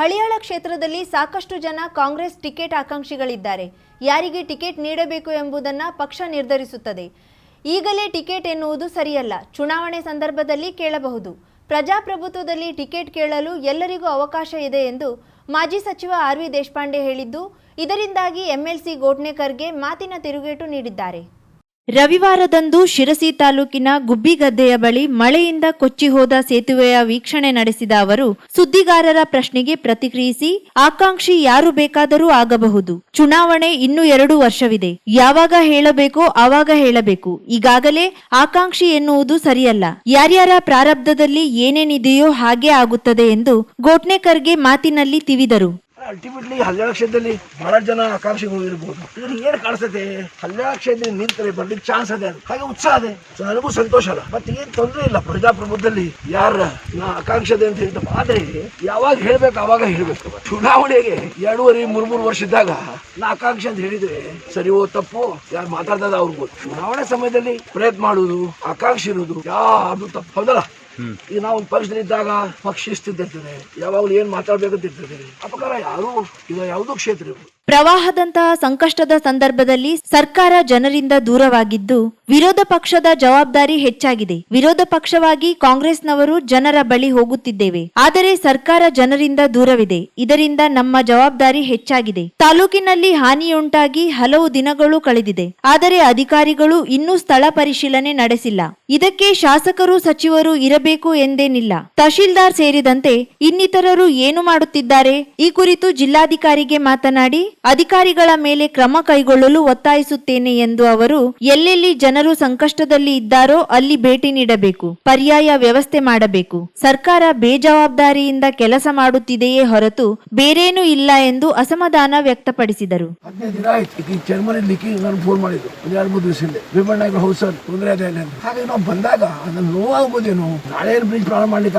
ಹಳಿಯಾಳ ಕ್ಷೇತ್ರದಲ್ಲಿ ಸಾಕಷ್ಟು ಜನ ಕಾಂಗ್ರೆಸ್ ಟಿಕೆಟ್ ಆಕಾಂಕ್ಷಿಗಳಿದ್ದಾರೆ. ಯಾರಿಗೆ ಟಿಕೆಟ್ ನೀಡಬೇಕು ಎಂಬುದನ್ನು ಪಕ್ಷ ನಿರ್ಧರಿಸುತ್ತದೆ. ಈಗಲೇ ಟಿಕೆಟ್ ಎನ್ನುವುದು ಸರಿಯಲ್ಲ. ಚುನಾವಣೆ ಸಂದರ್ಭದಲ್ಲಿ ಕೇಳಬಹುದು. ಪ್ರಜಾಪ್ರಭುತ್ವದಲ್ಲಿ ಟಿಕೆಟ್ ಕೇಳಲು ಎಲ್ಲರಿಗೂ ಅವಕಾಶ ಇದೆ ಎಂದು ಮಾಜಿ ಸಚಿವ ಆರ್ ವಿ ದೇಶಪಾಂಡೆ ಹೇಳಿದ್ದು, ಇದರಿಂದಾಗಿ ಎಂಎಲ್ಸಿ ಗೋಟ್ನೇಕರ್ಗೆ ಮಾತಿನ ತಿರುಗೇಟು ನೀಡಿದ್ದಾರೆ. ರವಿವಾರದಂದು ಶಿರಸಿ ತಾಲೂಕಿನ ಗುಬ್ಬಿಗದ್ದೆಯ ಬಳಿ ಮಳೆಯಿಂದ ಕೊಚ್ಚಿ ಹೋದ ಸೇತುವೆಯ ವೀಕ್ಷಣೆ ನಡೆಸಿದ ಅವರು, ಸುದ್ದಿಗಾರರ ಪ್ರಶ್ನೆಗೆ ಪ್ರತಿಕ್ರಿಯಿಸಿ ಆಕಾಂಕ್ಷಿ ಯಾರು ಬೇಕಾದರೂ ಆಗಬಹುದು. ಚುನಾವಣೆ ಇನ್ನು ಎರಡು ವರ್ಷವಿದೆ. ಯಾವಾಗ ಹೇಳಬೇಕೋ ಆವಾಗ ಹೇಳಬೇಕು. ಈಗಾಗಲೇ ಆಕಾಂಕ್ಷಿ ಎನ್ನುವುದು ಸರಿಯಲ್ಲ. ಯಾರ್ಯಾರ ಪ್ರಾರಬ್ಧದಲ್ಲಿ ಏನೇನಿದೆಯೋ ಹಾಗೆ ಆಗುತ್ತದೆ ಎಂದು ಗೋಟ್ನೇಕರ್ಗೆ ಮಾತಿನಲ್ಲಿ ತಿವಿದರು. ಅಲ್ಟಿಮೇಟ್ಲಿ ಹಲ್ಯಾಳ ಕ್ಷೇತ್ರದಲ್ಲಿ ಬಹಳ ಜನ ಆಕಾಂಕ್ಷಿಗಳು ಇರ್ಬೋದು. ಇದ್ರಲ್ಲಿ ಏನ್ ಕಾಣಿಸ್ತದೆ? ಹಲ್ಯಾಳ ಕ್ಷೇತ್ರದಲ್ಲಿ ನಿಂತರೆ ಬರ್ಲಿಕ್ಕೆ ಚಾನ್ಸ್ ಅದೇ. ಹಾಗೆ ಉತ್ಸಾಹ ಅದೇ ನನಗೂ ಸಂತೋಷ ಅಲ್ಲ. ಮತ್ತೆ ಏನ್ ತೊಂದರೆ ಇಲ್ಲ. ಪ್ರಜಾಪ್ರಭುತ್ವದಲ್ಲಿ ಯಾರ ನಾ ಆಕಾಂಕ್ಷೆ ಇದೆ ಅಂತ ಹೇಳ್ತಾ ಆದ್ರೆ ಯಾವಾಗ ಹೇಳ್ಬೇಕು, ಅವಾಗ ಹೇಳ್ಬೇಕು. ಚುನಾವಣೆಗೆ ಎರಡೂವರೆ ಮೂರ್ ಮೂರು ವರ್ಷ ಇದ್ದಾಗ ನಾ ಆಕಾಂಕ್ಷೆ ಅಂತ ಹೇಳಿದ್ರೆ ಸರಿ ಓ, ತಪ್ಪು. ಯಾರು ಮಾತಾಡ್ತದ ಅವ್ರಿಗೂ ಚುನಾವಣೆ ಸಮಯದಲ್ಲಿ ಪ್ರಯತ್ನ ಮಾಡುವುದು, ಆಕಾಂಕ್ಷೆ ಇರುವುದು ಯಾರು ತಪ್ಪು. ಹೌದಲ್ಲ? ಈಗ ನಾವು ಪಕ್ಷದಲ್ಲಿ ಇದ್ದಾಗ ಪಕ್ಷ ಶಿಸ್ತಿದ್ದಿರ್ತದೆ ಯಾವಾಗಲೂ ಏನ್ ಮಾತಾಡ್ಬೇಕಂತ ಇರ್ತದೆ ಅಪಕಾರ ಯಾರು ಈಗ ಯಾವುದೋ ಕ್ಷೇತ್ರ. ಪ್ರವಾಹದಂತಹ ಸಂಕಷ್ಟದ ಸಂದರ್ಭದಲ್ಲಿ ಸರ್ಕಾರ ಜನರಿಂದ ದೂರವಾಗಿದ್ದು, ವಿರೋಧ ಪಕ್ಷದ ಜವಾಬ್ದಾರಿ ಹೆಚ್ಚಾಗಿದೆ. ವಿರೋಧ ಪಕ್ಷವಾಗಿ ಕಾಂಗ್ರೆಸ್ನವರು ಜನರ ಬಳಿ ಹೋಗುತ್ತಿದ್ದೇವೆ. ಆದರೆ ಸರ್ಕಾರ ಜನರಿಂದ ದೂರವಿದೆ. ಇದರಿಂದ ನಮ್ಮ ಜವಾಬ್ದಾರಿ ಹೆಚ್ಚಾಗಿದೆ. ತಾಲೂಕಿನಲ್ಲಿ ಹಾನಿಯುಂಟಾಗಿ ಹಲವು ದಿನಗಳು ಕಳೆದಿದೆ. ಆದರೆ ಅಧಿಕಾರಿಗಳು ಇನ್ನೂ ಸ್ಥಳ ಪರಿಶೀಲನೆ ನಡೆಸಿಲ್ಲ. ಇದಕ್ಕೆ ಶಾಸಕರು, ಸಚಿವರು ಇರಬೇಕು ಎಂದೇನಿಲ್ಲ. ತಹಶೀಲ್ದಾರ್ ಸೇರಿದಂತೆ ಇನ್ನಿತರರು ಏನು ಮಾಡುತ್ತಿದ್ದಾರೆ? ಈ ಕುರಿತು ಜಿಲ್ಲಾಧಿಕಾರಿಗೆ ಮಾತನಾಡಿ ಅಧಿಕಾರಿಗಳ ಮೇಲೆ ಕ್ರಮ ಕೈಗೊಳ್ಳಲು ಒತ್ತಾಯಿಸುತ್ತೇನೆ ಎಂದು ಅವರು, ಎಲ್ಲೆಲ್ಲಿ ಜನರು ಸಂಕಷ್ಟದಲ್ಲಿ ಇದ್ದಾರೋ ಅಲ್ಲಿ ಭೇಟಿ ನೀಡಬೇಕು, ಪರ್ಯಾಯ ವ್ಯವಸ್ಥೆ ಮಾಡಬೇಕು. ಸರ್ಕಾರ ಬೇಜವಾಬ್ದಾರಿಯಿಂದ ಕೆಲಸ ಮಾಡುತ್ತಿದೆಯೇ ಹೊರತು ಬೇರೇನೂ ಇಲ್ಲ ಎಂದು ಅಸಮಾಧಾನ ವ್ಯಕ್ತಪಡಿಸಿದರು. ಬಂದಾಗ ಅದನ್ನ ನಾಳೆ ಬ್ರಿಡ್ಜ್ ಮಾಡ್ಲಿಕ್ಕೆ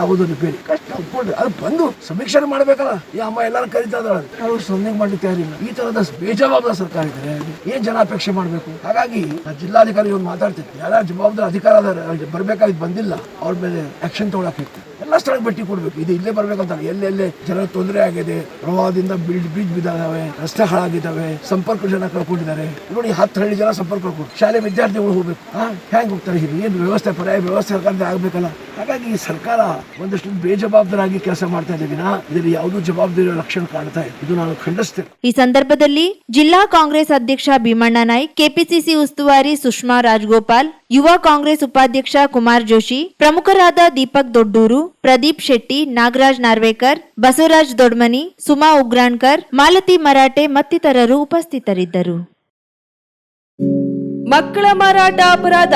ಒಪ್ಕೊಂಡ್ರೆ, ಅದು ಬಂದು ಸಮೀಕ್ಷೆ ಮಾಡ್ಬೇಕಲ್ಲ. ಈ ಅಮ್ಮ ಎಲ್ಲಾರು ಕರಿತಾ ಇದ್ದಾಳೆ. ಅವ್ರು ಸೊನ್ನೆ ಮಾಡ್ಲಿಕ್ಕೆ ತಯಾರಿಲ್ಲ ಈ ತರದ ಬೇಜವಾಬ್ದಾರ ಸರ್ಕಾರ ಇದ್ರೆ ಏನ್ ಜನ ಅಪೇಕ್ಷೆ ಮಾಡ್ಬೇಕು? ಹಾಗಾಗಿ ಜಿಲ್ಲಾಧಿಕಾರಿ ಒಂದು ಮಾತಾಡ್ತಿತ್ತು ಯಾರ ಜವಾಬ್ದಾರ ಅಧಿಕಾರ ಬರ್ಬೇಕಾಗಿ ಬಂದಿಲ್ಲ. ಅವ್ರ ಮೇಲೆ ಆಕ್ಷನ್ ತಗೊಳಕ್ ಎಲ್ಲ ಸ್ಥಳಕ್ಕೆ ಭೇಟಿ ಕೊಡ್ಬೇಕು. ಇದು ಇಲ್ಲೇ ಬರ್ಬೇಕಂತ ಎಲ್ಲೆಲ್ಲೇ ಜನ ತೊಂದರೆ ಆಗಿದೆ, ಪ್ರವಾಹದಿಂದ ಬಿಲ್ಡ್ ಬ್ರಿಡ್ಜ್ ಬಿದ್ದಾವೆ, ರಸ್ತೆ ಹಾಳಾಗಿದ್ದಾವೆ, ಸಂಪರ್ಕ ಜನ ಕಳ್ಕೊಂಡಿದ್ದಾರೆ. ನೋಡಿ, ಹತ್ತು ಹಳ್ಳಿ ಜನ ಸಂಪರ್ಕ ಕಳ್ಕೊಂಡು ಶಾಲೆ ವಿದ್ಯಾರ್ಥಿಗಳು ಹೋಗ್ಬೇಕು. ಹೆಂಗ್ ಹೋಗ್ತಾರೆ ಇಲ್ಲಿ? ಏನು ವ್ಯವಸ್ಥೆ, ಪರ್ಯಾಯ ವ್ಯವಸ್ಥೆ ಸರ್ಕಾರದಿಂದ ಆಗ್ಬೇಕಲ್ಲ? ಹಾಗಾಗಿ ಈ ಸರ್ಕಾರ ಒಂದಷ್ಟು ಬೇಜವಾಬ್ದಾರಾಗಿ ಕೆಲಸ ಮಾಡ್ತಾ ಇದೆ ದಿನ. ಇದರಲ್ಲಿ ಯಾವುದೂ ಜವಾಬ್ದಾರಿ ಲಕ್ಷಣ ಕಾಣ್ತಾ ಇದೆ ಇದು ನಾನು ಖಂಡಿಸ್ತೇನೆ. ಈ ಸಂದರ್ಭದಲ್ಲಿ ಜಿಲ್ಲಾ ಕಾಂಗ್ರೆಸ್ ಅಧ್ಯಕ್ಷ ಭೀಮಣ್ಣ ನಾಯ್ಕ್, ಕೆಪಿಸಿಸಿ ಉಸ್ತುವಾರಿ ಸುಷ್ಮಾ ರಾಜಗೋಪಾಲ್, ಯುವ ಕಾಂಗ್ರೆಸ್ ಉಪಾಧ್ಯಕ್ಷ ಕುಮಾರ್ ಜೋಶಿ, ಪ್ರಮುಖರಾದ ದೀಪಕ್ ದೊಡ್ಡೂರು ಪ್ರದೀಪ್ ಶೆಟ್ಟಿ, ನಾಗರಾಜ್ ನಾರ್ವೇಕರ್, ಬಸವರಾಜ್ ದೊಡ್ಮನಿ, ಸುಮಾ ಉಗ್ರಾಣ್ಕರ್, ಮಾಲತಿ ಮರಾಠೆ ಮತ್ತಿತರರು ಉಪಸ್ಥಿತರಿದ್ದರು. ಮಕ್ಕಳ ಮಾರಾಟ ಅಪರಾಧ.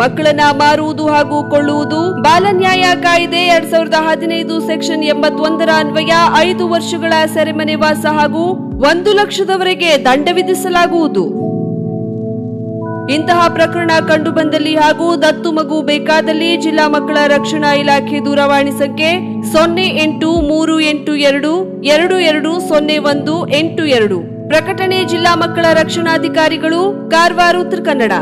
ಮಕ್ಕಳನ್ನ ಮಾರುವುದು ಹಾಗೂ ಕೊಳ್ಳುವುದು ಬಾಲ ನ್ಯಾಯ ಕಾಯ್ದೆ ಎರಡ್ ಸಾವಿರದ ಹದಿನೈದು ಸೆಕ್ಷನ್ ಎಂಬತ್ತೊಂದರ ಅನ್ವಯ ಐದು ವರ್ಷಗಳ ಸೆರೆಮನೆ ವಾಸ ಹಾಗೂ ಒಂದು ಲಕ್ಷದವರೆಗೆ ದಂಡ ವಿಧಿಸಲಾಗುವುದು. ಇಂತಹ ಪ್ರಕರಣ ಕಂಡುಬಂದಲ್ಲಿ ಹಾಗೂ ದತ್ತು ಮಗು ಬೇಕಾದಲ್ಲಿ ಜಿಲ್ಲಾ ಮಕ್ಕಳ ರಕ್ಷಣಾ ಇಲಾಖೆ ದೂರವಾಣಿ ಸಂಖ್ಯೆ ಸೊನ್ನೆ ಎಂಟು ಮೂರು ಎಂಟು ಎರಡು ಎರಡು ಎರಡು ಸೊನ್ನೆ ಒಂದು ಎಂಟು ಎರಡು. ಪ್ರಕಟಣೆ ಜಿಲ್ಲಾ ಮಕ್ಕಳ ರಕ್ಷಣಾಧಿಕಾರಿಗಳು, ಕಾರವಾರ ಉತ್ತರ ಕನ್ನಡ.